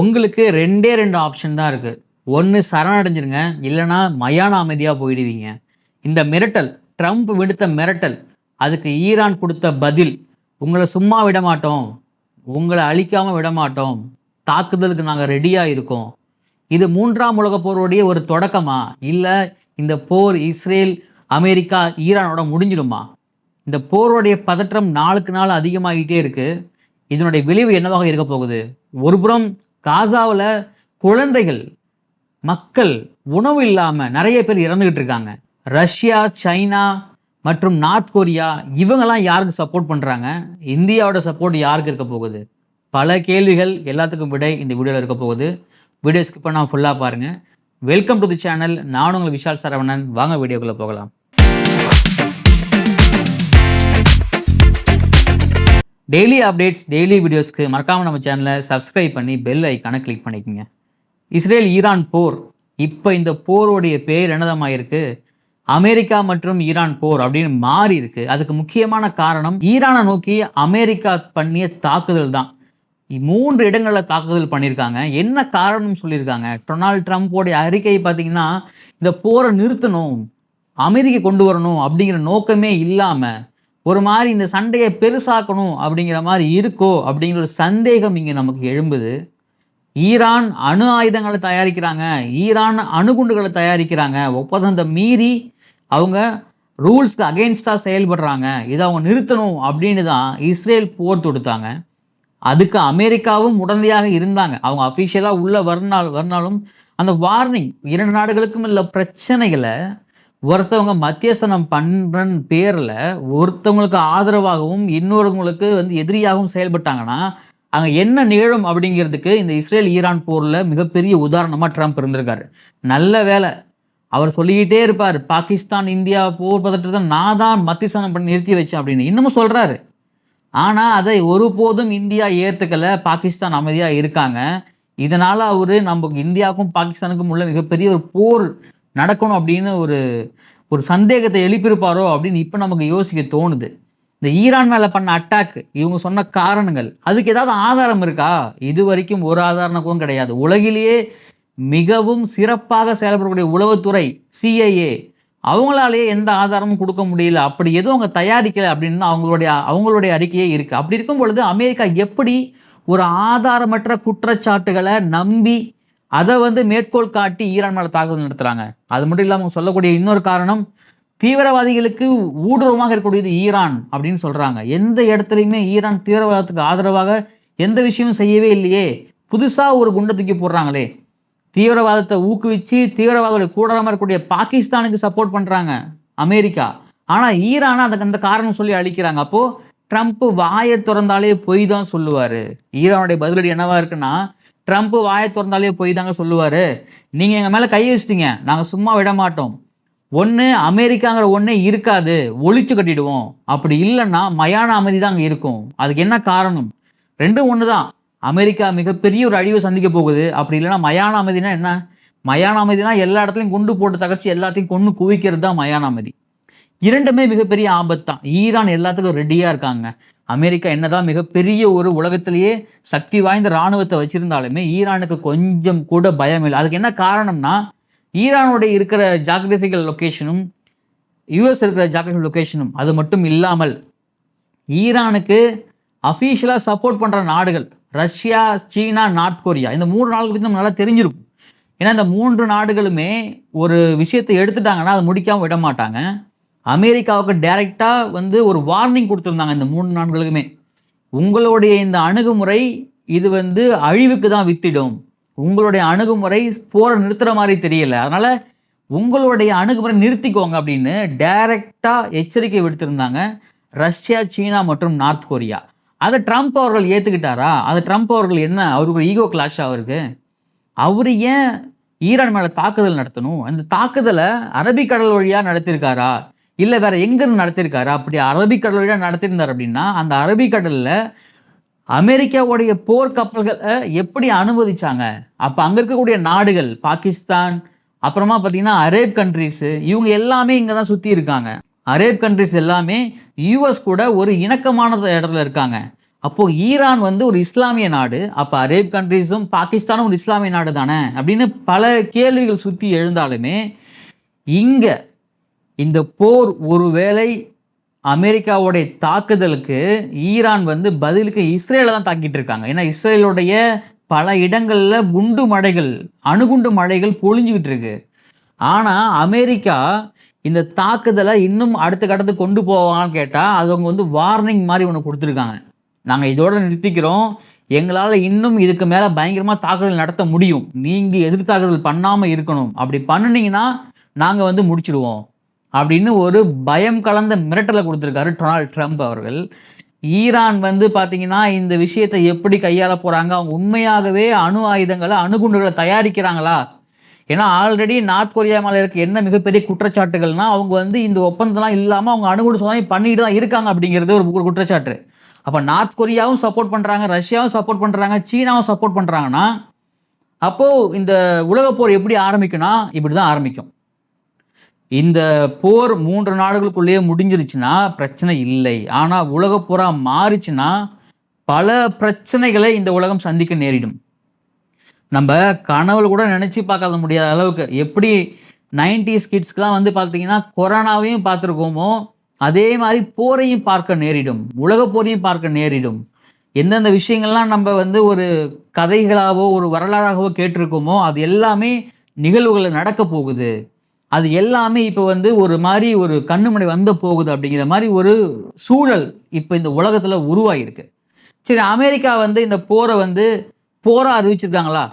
உங்களுக்கு ரெண்டே ரெண்டு ஆப்ஷன் தான் இருக்குது ஒன்று சரணடைஞ்சிருங்க இல்லைன்னா மயான அமைதியாக போயிடுவீங்க. இந்த மிரட்டல் ட்ரம்ப் விடுத்த மிரட்டல் அதுக்கு ஈரான் கொடுத்த பதில் உங்களை சும்மா விட மாட்டோம் உங்களை அழிக்காமல் விட மாட்டோம் தாக்குதலுக்கு நாங்கள் ரெடியாக இருக்கோம். இது மூன்றாம் உலக போருடைய ஒரு தொடக்கமா? இல்லை இந்த போர் இஸ்ரேல் அமெரிக்கா ஈரானோட முடிஞ்சிடுமா? இந்த போருடைய பதற்றம் நாளுக்கு நாள் அதிகமாகிட்டே இருக்குது இதனுடைய விளைவு என்னவாக இருக்க போகுது? ஒருபுறம் காசாவில் குழந்தைகள் மக்கள் உணவு இல்லாமல் நிறைய பேர் இறந்துகிட்டு இருக்காங்க. ரஷ்யா சைனா மற்றும் நார்த் கொரியா இவங்கெல்லாம் யாருக்கு சப்போர்ட் பண்ணுறாங்க இந்தியாவோட சப்போர்ட் யாருக்கு இருக்க போகுது? பல கேள்விகள் எல்லாத்துக்கும் விடை இந்த வீடியோவில் இருக்க போகுது. வீடியோ ஸ்கிப் பண்ணால் ஃபுல்லாக பாருங்கள் வெல்கம் டு தி சேனல் நான் உங்கள் விஷால் சரவணன். வாங்க வீடியோக்குள்ளே போகலாம். டெய்லி அப்டேட்ஸ் டெய்லி வீடியோஸ்க்கு மறக்காமல் நம்ம சேனலை சப்ஸ்கிரைப் பண்ணி பெல் ஐக்கானை கிளிக் பண்ணிக்கோங்க. இஸ்ரேல் ஈரான் போர். இப்போ இந்த போருடைய பேர் என்னதமாக அமெரிக்கா மற்றும் ஈரான் போர் அப்படின்னு மாறி இருக்கு அதுக்கு முக்கியமான காரணம் ஈரானை நோக்கி அமெரிக்கா பண்ணிய தாக்குதல் தான். மூன்று இடங்களில் தாக்குதல் பண்ணியிருக்காங்க. என்ன காரணம் சொல்லியிருக்காங்க? டொனால்ட் ட்ரம்ப்போடைய அறிக்கை பார்த்தீங்கன்னா இந்த போரை நிறுத்தணும் அமைதிக்கு கொண்டு வரணும் அப்படிங்கிற நோக்கமே இல்லாமல் ஒரு மாதிரி இந்த சண்டையை பெருசாக்கணும் அப்படிங்கிற மாதிரி இருக்கோ அப்படிங்கிற ஒரு சந்தேகம் இங்கே நமக்கு எழும்புது. ஈரான் அணு ஆயுதங்களை தயாரிக்கிறாங்க. ஈரான் அணுகுண்டுகளை தயாரிக்கிறாங்க. ஒப்பந்தத்தை மீறி அவங்க ரூல்ஸ்க்கு அகெயின்ஸ்டாக செயல்படுறாங்க. இதை அவங்க நிறுத்தணும் அப்படின்னு தான் இஸ்ரேல் போர் தொடுத்தாங்க. அதுக்கு அமெரிக்காவும் உடந்தையாக இருந்தாங்க. அவங்க அஃபிஷியலாக உள்ள வரனால் வரனாலும் அந்த வார்னிங் இரண்டு நாடுகளுக்கும் உள்ள பிரச்சனைகளை ஒருத்தவங்க மத்தியஸ்தனம் பண்ணுறன் பேரில் ஒருத்தவங்களுக்கு ஆதரவாகவும் இன்னொருவங்களுக்கு வந்து எதிரியாகவும் செயல்பட்டாங்கன்னா அங்கே என்ன நிகழும் அப்படிங்கிறதுக்கு இந்த இஸ்ரேல் ஈரான் போரில் மிகப்பெரிய உதாரணமாக ட்ரம்ப் இருந்திருக்காரு. நல்ல வேலை. அவர் சொல்லிக்கிட்டே இருப்பார் பாகிஸ்தான் இந்தியா போர் பதற்றத்தை நான் தான் மத்தியஸ்தானம் பண்ணி நிறுத்தி வச்சேன் அப்படின்னு. இன்னமும் சொல்கிறாரு ஆனால் அதை ஒருபோதும் இந்தியா ஏற்றுக்கலை பாகிஸ்தான் அமைதியாக இருக்காங்க. இதனால் அவர் நம்ம இந்தியாவுக்கும் பாகிஸ்தானுக்கும் உள்ள மிகப்பெரிய ஒரு போர் நடக்கணும் அப்படின்னு ஒரு ஒரு சந்தேகத்தை எழுப்பியிருப்பாரோ அப்படின்னு இப்போ நமக்கு யோசிக்க தோணுது. இந்த ஈரான் மேலே பண்ண அட்டாக் இவங்க சொன்ன காரணங்கள் அதுக்கு ஏதாவது ஆதாரம் இருக்கா? இது வரைக்கும் ஒரு ஆதாரம் கூட கிடையாது. உலகிலேயே மிகவும் சிறப்பாக செயல்படக்கூடிய உளவுத்துறை சிஐஏ அவங்களாலேயே எந்த ஆதாரமும் கொடுக்க முடியல. அப்படி எதுவும் அவங்க தயாரிக்கலை அப்படின்னு தான் அவங்களுடைய அவங்களுடைய அறிக்கையே இருக்குது அப்படி இருக்கும் பொழுது அமெரிக்கா எப்படி ஒரு ஆதாரமற்ற குற்றச்சாட்டுகளை நம்பி அதை வந்து மேற்கோள் காட்டி ஈரான் மேலே தாக்குதல் நடத்துகிறாங்க அது மட்டும் இல்லாமல் சொல்லக்கூடிய இன்னொரு காரணம் தீவிரவாதிகளுக்கு ஊடுருவமாக இருக்கக்கூடியது ஈரான் அப்படின்னு சொல்கிறாங்க எந்த இடத்துலையுமே ஈரான் தீவிரவாதத்துக்கு ஆதரவாக எந்த விஷயமும் செய்யவே இல்லையே. புதுசாக ஒரு குண்டை தூக்கி போடுறாங்களே. தீவிரவாதத்தை ஊக்குவிச்சு தீவிரவாதோடைய கூடாரமாக இருக்கக்கூடிய பாகிஸ்தானுக்கு சப்போர்ட் பண்ணுறாங்க அமெரிக்கா. ஆனால் ஈரானை அதுக்கு அந்த காரணம் சொல்லி அழிக்கிறாங்க. அப்போது ட்ரம்ப் வாயை திறந்தாலே பொய் தான் சொல்லுவார். ஈரானுடைய பதிலடி என்னவா இருக்குன்னா ட்ரம்ப் வாயை திறந்தாலே பொய் தாங்க சொல்லுவார். நீங்கள் எங்கள் மேலே கை வச்சிட்டீங்க நாங்கள் சும்மா விட மாட்டோம். ஒன்று அமெரிக்காங்கிற ஒன்றே இருக்காது ஒழிச்சு கட்டிடுவோம். அப்படி இல்லைன்னா மயான அமைதி தான் அங்கே இருக்கும். அதுக்கு என்ன காரணம்? ரெண்டும் ஒன்று தான் அமெரிக்கா மிகப்பெரிய ஒரு அழிவை சந்திக்க போகுது. அப்படி இல்லைன்னா மயான அமைதினா என்ன? மயான அமைதினா எல்லா இடத்துலையும் குண்டு போட்டு தகர்ச்சி எல்லாத்தையும் கொண்டு குவிக்கிறது தான் மயான அமைதி. இரண்டுமே மிகப்பெரிய ஆபத்து தான் ஈரான் எல்லாத்துக்கும் ரெடியாக இருக்காங்க. அமெரிக்கா என்னதான் மிகப்பெரிய ஒரு உலகத்திலேயே சக்தி வாய்ந்த இராணுவத்தை வச்சிருந்தாலுமே ஈரானுக்கு கொஞ்சம் கூட பயம் இல்லை. அதுக்கு என்ன காரணம்னா ஈரானுடைய இருக்கிற ஜாகிரபிக்கல் லொக்கேஷனும் யூஎஸ் இருக்கிற ஜாகிரபிக்கல் லொக்கேஷனும் அது மட்டும் இல்லாமல் ஈரானுக்கு அஃபீஷியலாக சப்போர்ட் பண்ணுற நாடுகள் ரஷ்யா சீனா நார்த் கொரியா இந்த மூணு நாடுகள் பற்றி நம்ம நல்லா தெரிஞ்சிருக்கும். ஏன்னா இந்த மூன்று நாடுகளுமே ஒரு விஷயத்தை எடுத்துட்டாங்கன்னா அதை முடிக்காமல் விட மாட்டாங்க. அமெரிக்காவுக்கு டைரெக்டாக வந்து ஒரு வார்னிங் கொடுத்துருந்தாங்க இந்த மூணு நாடுகளுக்குமே. உங்களுடைய இந்த அணுகுமுறை இது வந்து அழிவுக்கு தான் வித்திடும். உங்களுடைய அணுகுமுறை போரை நிறுத்துகிற மாதிரி தெரியல. அதனால் உங்களுடைய அணுகுமுறை நிறுத்திக்கோங்க அப்படின்னு டைரெக்டாக எச்சரிக்கை விடுத்திருந்தாங்க ரஷ்யா சீனா மற்றும் நார்த் கொரியா. அதை ட்ரம்ப் அவர்கள் ஏற்றுக்கிட்டாரா அது ட்ரம்ப் அவர்கள் என்ன? அவருக்கு ஒரு ஈகோ கிளாஷ் அவருக்கு? அவர் ஏன் ஈரான் மேலே தாக்குதல் நடத்தணும்? அந்த தாக்குதலை அரபிக்கடல் வழியாக நடத்தியிருக்காரா இல்லை வேற எங்கேருந்து நடத்தியிருக்காரு அப்படி அரபிக்கடல் வழியாக நடத்தியிருந்தார் அப்படின்னா அந்த அரபிக்கடலில் அமெரிக்காவுடைய போர் கப்பல்களை எப்படி அனுமதிச்சாங்க? அப்போ அங்கே இருக்கக்கூடிய நாடுகள் பாகிஸ்தான் அப்புறமா பார்த்தீங்கன்னா அரேப் கண்ட்ரிஸு இவங்க எல்லாமே இங்கே தான் சுற்றி இருக்காங்க. அரேப் கண்ட்ரிஸ் எல்லாமே யூஎஸ் கூட ஒரு இணக்கமான இடத்துல இருக்காங்க. அப்போது ஈரான் வந்து ஒரு இஸ்லாமிய நாடு. அப்போ அரேப் கண்ட்ரீஸும் பாகிஸ்தானும் ஒரு இஸ்லாமிய நாடு தானே அப்படின்னு பல கேள்விகள் சுற்றி எழுந்தாலுமே இங்கே இந்த போர் ஒருவேளை அமெரிக்காவுடைய தாக்குதலுக்கு ஈரான் வந்து பதிலுக்கு இஸ்ரேலை தான் தாக்கிட்டு இருக்காங்க. ஏன்னா இஸ்ரேலுடைய பல இடங்களில் குண்டு மழைகள் அணுகுண்டு மழைகள் பொழிஞ்சுக்கிட்டு இருக்கு. ஆனால் அமெரிக்கா இந்த தாக்குதலை இன்னும் அடுத்த கட்டத்துக்கு கொண்டு போவாங்கன்னு கேட்டால் அது அவங்க வந்து வார்னிங் மாதிரி ஒன்று கொடுத்துருக்காங்க. நாங்கள் இதோடு நிறுத்திக்கிறோம். எங்களால் இன்னும் இதுக்கு மேலே பயங்கரமாக தாக்குதல் நடத்த முடியும். நீங்கள் எதிர் தாக்குதல் பண்ணாமல் இருக்கணும். அப்படி பண்ணுனீங்கன்னா நாங்கள் வந்து முடிச்சிடுவோம். அப்படின்னு ஒரு பயம் கலந்த மிரட்டலை கொடுத்துருக்காரு டொனால்ட் ட்ரம்ப் அவர்கள். ஈரான் வந்து பார்த்தீங்கன்னா இந்த விஷயத்தை எப்படி கையாள போகிறாங்க அவங்க உண்மையாகவே அணு ஆயுதங்களை அணுகுண்டுகளை தயாரிக்கிறாங்களா? ஏன்னா ஆல்ரெடி நார்த் கொரியா மேலே இருக்க என்ன மிகப்பெரிய குற்றச்சாட்டுகள்னா அவங்க வந்து இந்த ஒப்பந்தம்லாம் இல்லாமல் அவங்க அணுகுண்டு சோதனை பண்ணிட்டு தான் இருக்காங்க அப்படிங்கிறது ஒரு குற்றச்சாட்டு. அப்போ நார்த் கொரியாவும் சப்போர்ட் பண்ணுறாங்க ரஷ்யாவும் சப்போர்ட் பண்ணுறாங்க சீனாவும் சப்போர்ட் பண்ணுறாங்கன்னா அப்போது இந்த உலகப்போர் எப்படி ஆரம்பிக்கும்னா இப்படி தான் ஆரம்பிக்கும். இந்த போர் மூன்று நாடுகளுக்குள்ளேயே முடிஞ்சிருச்சுன்னா பிரச்சனை இல்லை. ஆனால் உலகப் போரா மாறிச்சுன்னா பல பிரச்சனைகளை இந்த உலகம் சந்திக்க நேரிடும். நம்ம கனவுல கூட நினச்சி பார்க்காத முடியாத அளவுக்கு எப்படி நைன்டிஸ் கிட்ஸ்க்கெலாம் வந்து பார்த்தீங்கன்னா கொரோனாவையும் பார்த்துருக்கோமோ அதே மாதிரி போரையும் பார்க்க நேரிடும். உலக போரையும் பார்க்க நேரிடும். எந்தெந்த விஷயங்கள்லாம் நம்ம வந்து ஒரு கதைகளாகவோ ஒரு வரலாறாகவோ கேட்டிருக்கோமோ அது எல்லாமே நிகழ்வுகளை நடக்க போகுது. அது எல்லாமே இப்போ வந்து ஒரு மாதிரி ஒரு கண்ணுமணி வந்து போகுது அப்படிங்கிற மாதிரி ஒரு சூழல் இப்போ இந்த உலகத்தில் உருவாகிருக்கு சரி அமெரிக்கா வந்து இந்த போரை வந்து போராக அறிவிச்சிருக்காங்களா?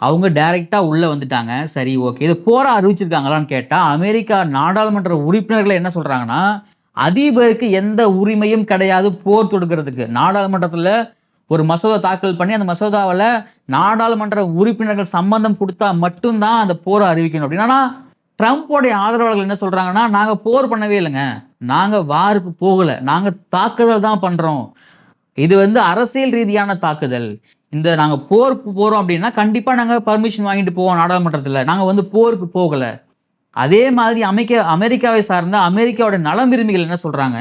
அவங்க டைரெக்டாக உள்ளே வந்துட்டாங்க. சரி ஓகே. இது போராக அறிவிச்சிருக்காங்களான்னு கேட்டால் அமெரிக்கா நாடாளுமன்ற உறுப்பினர்கள் என்ன சொல்கிறாங்கன்னா அதிபருக்கு எந்த உரிமையும் கிடையாது போர் தொடுக்கிறதுக்கு. நாடாளுமன்றத்தில் ஒரு மசோதா தாக்கல் பண்ணி அந்த மசோதாவில் நாடாளுமன்ற உறுப்பினர்கள் சம்பந்தம் கொடுத்தா மட்டும்தான் அந்த போரை அறிவிக்கணும் அப்படின்னா. ட்ரம்ப்போடைய ஆதரவாளர்கள் என்ன சொல்கிறாங்கன்னா நாங்கள் போர் பண்ணவே இல்லைங்க. நாங்கள் வாருக்கு போகலை. நாங்கள் தாக்குதல் தான் பண்ணுறோம் இது வந்து அரசியல் ரீதியான தாக்குதல். இந்த நாங்கள் போருக்கு போகிறோம் அப்படின்னா கண்டிப்பாக நாங்கள் பர்மிஷன் வாங்கிட்டு போவோம் நாடாளுமன்றத்தில். நாங்கள் வந்து போருக்கு போகலை. அதே மாதிரி அமைக்க அமெரிக்காவை சார்ந்த அமெரிக்காவோட நலம் விரும்பிகள் என்ன சொல்கிறாங்க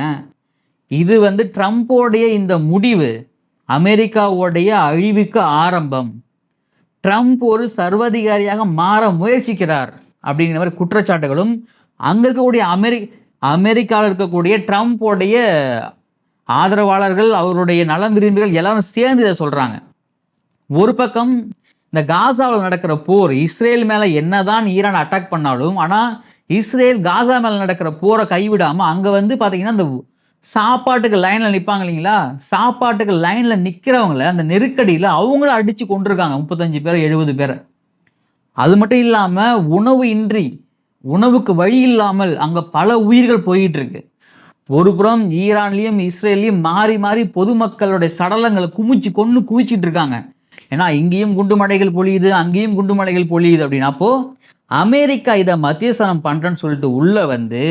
இது வந்து ட்ரம்ப்போடைய இந்த முடிவு அமெரிக்காவோடைய அழிவுக்கு ஆரம்பம். ட்ரம்ப் ஒரு சர்வதிகாரியாக மாற முயற்சிக்கிறார். அப்படிங்கிற மாதிரி குற்றச்சாட்டுகளும் அங்கே இருக்கக்கூடிய அமெரி அமெரிக்காவில் இருக்கக்கூடிய ட்ரம்ப்போடைய ஆதரவாளர்கள் அவருடைய நலம் விரும்பிகள் எல்லாரும் சேர்ந்து இதை சொல்கிறாங்க ஒரு பக்கம் இந்த காசாவில் நடக்கிற போர் இஸ்ரேல் மேலே என்னதான் ஈரான் அட்டாக் பண்ணாலும் ஆனால் இஸ்ரேல் காசா மேலே நடக்கிற போரை கைவிடாமல் அங்கே வந்து பார்த்தீங்கன்னா இந்த சாப்பாட்டுக்கு லைனில் நிற்பாங்க இல்லைங்களா? சாப்பாட்டுக்கு லைனில் நிற்கிறவங்கள அந்த நெருக்கடியில் அவங்கள அடித்து கொண்டிருக்காங்க முப்பத்தஞ்சு பேர் எழுபது பேரை. அது மட்டும் இல்லாமல் உணவு இன்றி உணவுக்கு வழி இல்லாமல் அங்கே பல உயிர்கள் போயிட்டு இருக்கு ஒரு புறம் ஈரான்லேயும் இஸ்ரேல்லையும் மாறி மாறி பொதுமக்களுடைய சடலங்களை குமிச்சு கொண்டு குவிச்சிட்டு இருக்காங்க ஏன்னா இங்கேயும் குண்டு மலைகள் பொழியுது அங்கேயும் குண்டு மலைகள் பொழியுது அப்படின்னா. அப்போ அமெரிக்கா இதை மத்தியஸ்தானம் பண்ணுறேன்னு சொல்லிட்டு உள்ளே வந்து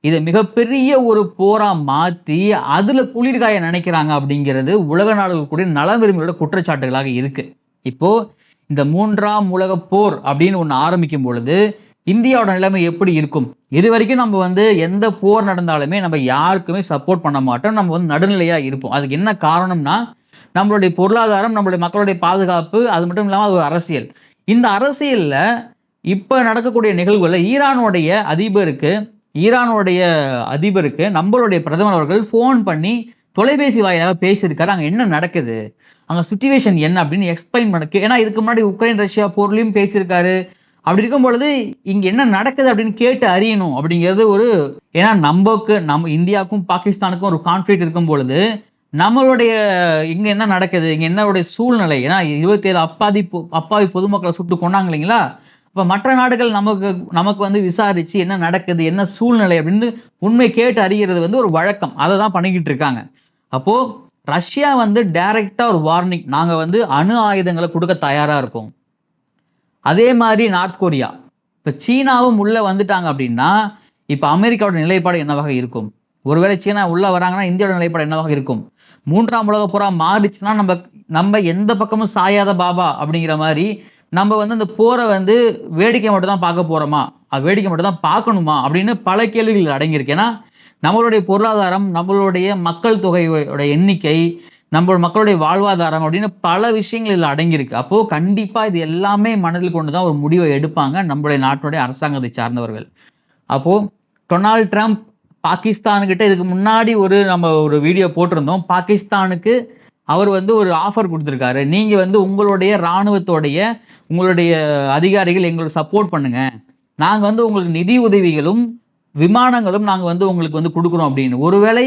இதை மிகப்பெரிய ஒரு போராக மாற்றி அதில் குளிர்காய நினைக்கிறாங்க அப்படிங்கிறது உலக நாடுகள் கூட நல விரும்பிகளோட குற்றச்சாட்டுகளாக இருக்குது இப்போது இந்த மூன்றாம் உலக போர் அப்படின்னு ஒன்று ஆரம்பிக்கும் பொழுது இந்தியாவோட நிலைமை எப்படி இருக்கும்? இது வரைக்கும் நம்ம வந்து எந்த போர் நடந்தாலுமே நம்ம யாருக்குமே சப்போர்ட் பண்ண மாட்டோம். நம்ம வந்து நடுநிலையாக இருப்போம். அதுக்கு என்ன காரணம்னா நம்மளுடைய பொருளாதாரம் நம்மளுடைய மக்களுடைய பாதுகாப்பு அது மட்டும் இல்லாமல் அது ஒரு அரசியல். இந்த அரசியலில் இப்போ நடக்கக்கூடிய நிகழ்வுகளில் ஈரானுடைய அதிபருக்கு ஈரானுடைய அதிபருக்கு நம்மளுடைய பிரதமர் அவர்கள் ஃபோன் பண்ணி தொலைபேசி வாயிலாக பேசியிருக்காரு. அங்கே என்ன நடக்குது? அங்கே சுச்சுவேஷன் என்ன அப்படின்னு எக்ஸ்பிளைன் பண்ண ஏன்னா இதுக்கு முன்னாடி உக்ரைன் ரஷ்யா போர்லையும் பேசியிருக்காரு. அப்படி இருக்கும் பொழுது இங்கே என்ன நடக்குது அப்படின்னு கேட்டு அறியணும் அப்படிங்கிறது ஒரு ஏன்னா நமக்கு நம்ம இந்தியாவுக்கும் பாகிஸ்தானுக்கும் ஒரு கான்ஃப்ளிக்ட் இருக்கும் பொழுது நம்மளுடைய இங்கே என்ன நடக்குது? இங்கே என்னுடைய சூழ்நிலை ஏன்னா இருபத்தேழு அப்பாதி அப்பாவி பொதுமக்களை சுட்டு கொண்டாங்க இல்லைங்களா? இப்போ மற்ற நாடுகள் நமக்கு நமக்கு வந்து விசாரித்து என்ன நடக்குது என்ன சூழ்நிலை அப்படின்னு உண்மை கேட்டு அறிகிறது வந்து ஒரு வழக்கம். அதை தான் பண்ணிக்கிட்டு இருக்காங்க. அப்போது ரஷ்யா வந்து டைரெக்டாக ஒரு வார்னிங் நாங்கள் வந்து அணு ஆயுதங்களை கொடுக்க தயாராக இருக்கோம். அதே மாதிரி நார்த் கொரியா இப்போ சீனாவும் உள்ளே வந்துட்டாங்க அப்படின்னா இப்போ அமெரிக்காவோட நிலைப்பாடு என்னவாக இருக்கும்? ஒருவேளை சீனா உள்ளே வராங்கன்னா இந்தியாவோட நிலைப்பாடு என்னவாக இருக்கும்? மூன்றாம் உலக புறா மாறிச்சுன்னா நம்ம நம்ம எந்த பக்கமும் சாயாத பாபா அப்படிங்கிற மாதிரி நம்ம வந்து அந்த போரை வந்து வேடிக்கை மட்டும் தான் பார்க்க போகிறோமா வேடிக்கை மட்டும் தான் பார்க்கணுமா? அப்படின்னு பல கேள்விகள் அடங்கியிருக்கு. ஏன்னா நம்மளுடைய பொருளாதாரம் நம்மளுடைய மக்கள் தொகையோட எண்ணிக்கை நம்மளோட மக்களுடைய வாழ்வாதாரம் அப்படின்னு பல விஷயங்கள் இதில் அடங்கியிருக்கு. அப்போது கண்டிப்பாக இது எல்லாமே மனதில் கொண்டு தான் ஒரு முடிவை எடுப்பாங்க நம்மளுடைய நாட்டுடைய அரசாங்கத்தை சார்ந்தவர்கள். அப்போது டொனால்ட் ட்ரம்ப் பாகிஸ்தானுக்கிட்ட இதுக்கு முன்னாடி ஒரு நம்ம ஒரு வீடியோ போட்டிருந்தோம். பாகிஸ்தானுக்கு அவர் வந்து ஒரு ஆஃபர் கொடுத்துருக்காரு. நீங்கள் வந்து உங்களுடைய இராணுவத்தோடைய உங்களுடைய அதிகாரிகள் எங்களுக்கு சப்போர்ட் பண்ணுங்கள் நாங்கள் வந்து உங்களுக்கு நிதி உதவிகளும் விமானங்களும் நாங்கள் வந்து உங்களுக்கு வந்து கொடுக்குறோம் அப்படின்னு. ஒருவேளை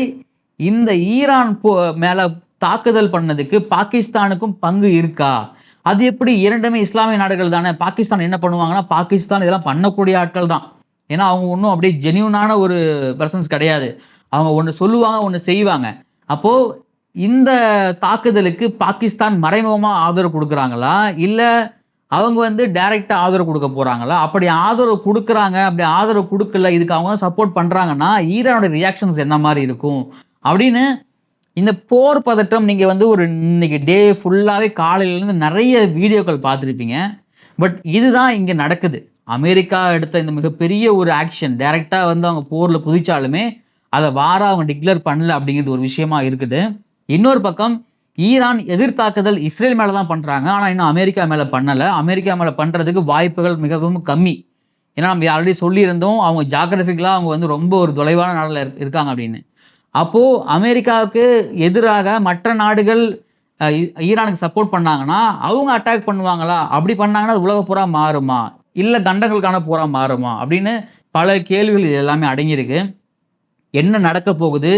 இந்த ஈரான் போ மேலே தாக்குதல் பண்ணதுக்கு பாகிஸ்தானுக்கும் பங்கு இருக்கா? அது எப்படி இரண்டுமே இஸ்லாமிய நாடுகள் தானே? பாகிஸ்தான் என்ன பண்ணுவாங்கன்னா பாகிஸ்தான் இதெல்லாம் பண்ணக்கூடிய ஆட்கள் தான். ஏன்னா அவங்க ஒன்றும் அப்படியே ஜென்யூனான ஒரு பர்சன்ஸ் கிடையாது. அவங்க ஒன்று சொல்லுவாங்க ஒன்று செய்வாங்க. அப்போது இந்த தாக்குதலுக்கு பாகிஸ்தான் மறைமுகமாக ஆதரவு கொடுக்குறாங்களா? இல்லை அவங்க வந்து டைரெக்டாக ஆதரவு கொடுக்க போகிறாங்களா அப்படி ஆதரவு கொடுக்குறாங்க அப்படி ஆதரவு கொடுக்கல இதுக்கு அவங்க சப்போர்ட் பண்ணுறாங்கன்னா ஈரானோட ரியாக்ஷன்ஸ் என்ன மாதிரி இருக்கும்? அப்படின்னு இந்த போர் பதட்டம் நீங்கள் வந்து ஒரு இன்னைக்கு டே ஃபுல்லாகவே காலையிலேருந்து நிறைய வீடியோக்கள் பார்த்துருப்பீங்க. பட் இதுதான் இங்கே நடக்குது. அமெரிக்கா எடுத்த இந்த மிகப்பெரிய ஒரு ஆக்ஷன் டைரெக்டாக வந்து அவங்க போரில் குதித்தாலுமே அதை வாராக அவங்க டிக்ளேர் பண்ணல அப்படிங்கிறது ஒரு விஷயமா இருக்குது. இன்னொரு பக்கம் ஈரான் எதிர்த்தாக்குதல் இஸ்ரேல் மேலே தான் பண்ணுறாங்க ஆனால் இன்னும் அமெரிக்கா மேலே பண்ணலை. அமெரிக்கா மேலே பண்ணுறதுக்கு வாய்ப்புகள் மிகவும் கம்மி. ஏன்னா நம்ம ஆல்ரெடி சொல்லியிருந்தோம் அவங்க ஜாகிரபிக்கலாக அவங்க வந்து ரொம்ப ஒரு தொலைவான நாடில் இருக்காங்க அப்படின்னு. அப்போது அமெரிக்காவுக்கு எதிராக மற்ற நாடுகள் ஈரானுக்கு சப்போர்ட் பண்ணாங்கன்னா அவங்க அட்டாக் பண்ணுவாங்களா? அப்படி பண்ணாங்கன்னா அது உலக பூரா மாறுமா? இல்லை கண்டங்களுக்கான பூரா மாறுமா? அப்படின்னு பல கேள்விகள் இது எல்லாமே அடங்கியிருக்கு. என்ன நடக்க போகுது?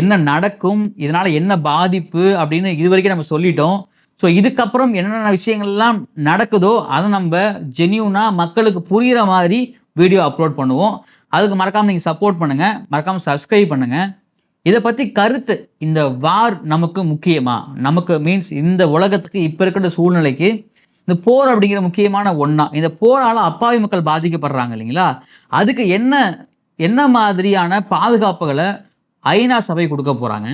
என்ன நடக்கும் இதனால் என்ன பாதிப்பு அப்படின்னு இது வரைக்கும் நம்ம சொல்லிட்டோம். ஸோ இதுக்கப்புறம் என்னென்ன விஷயங்கள்லாம் நடக்குதோ அதை நம்ம ஜென்யூனாக மக்களுக்கு புரிகிற மாதிரி வீடியோ அப்லோட் பண்ணுவோம். அதுக்கு மறக்காமல் நீங்கள் சப்போர்ட் பண்ணுங்கள் மறக்காமல் சப்ஸ்கிரைப் பண்ணுங்கள் இதை பற்றி கருத்து இந்த வார் நமக்கு முக்கியமா? நமக்கு மீன்ஸ் இந்த உலகத்துக்கு இப்போ இருக்கிற சூழ்நிலைக்கு இந்த போர் அப்படிங்கிற முக்கியமான ஒன்றா இந்த போரால் அப்பாவி மக்கள் பாதிக்கப்படுறாங்க இல்லைங்களா? அதுக்கு என்ன என்ன மாதிரியான பாதுகாப்புகளை ஐநா சபை கொடுக்க போகிறாங்க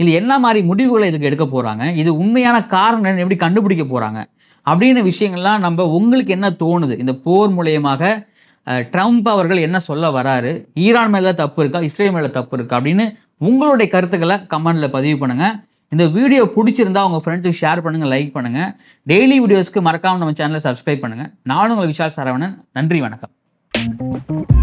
இது என்ன மாதிரி முடிவுகளை இதுக்கு எடுக்க போகிறாங்க இது உண்மையான காரணம் எப்படி கண்டுபிடிக்க போகிறாங்க அப்படின்னு விஷயங்கள்லாம் நம்ம உங்களுக்கு என்ன தோணுது? இந்த போர் மூலயமாக ட்ரம்ப் அவர்கள் என்ன சொல்ல வராரு? ஈரான் மேலே தப்பு இருக்கா? இஸ்ரேல் மேலே தப்பு இருக்கா? அப்படின்னு உங்களுடைய கருத்துக்களை கமெண்டில் பதிவு பண்ணுங்கள் இந்த வீடியோ பிடிச்சிருந்தா உங்கள் ஃப்ரெண்ட்ஸுக்கு ஷேர் பண்ணுங்கள் லைக் பண்ணுங்கள் டெய்லி வீடியோஸ்க்கு மறக்காமல் நம்ம சேனலை சப்ஸ்கிரைப் பண்ணுங்கள் நானும் உங்கள் விஷால் சரவணன். நன்றி வணக்கம்.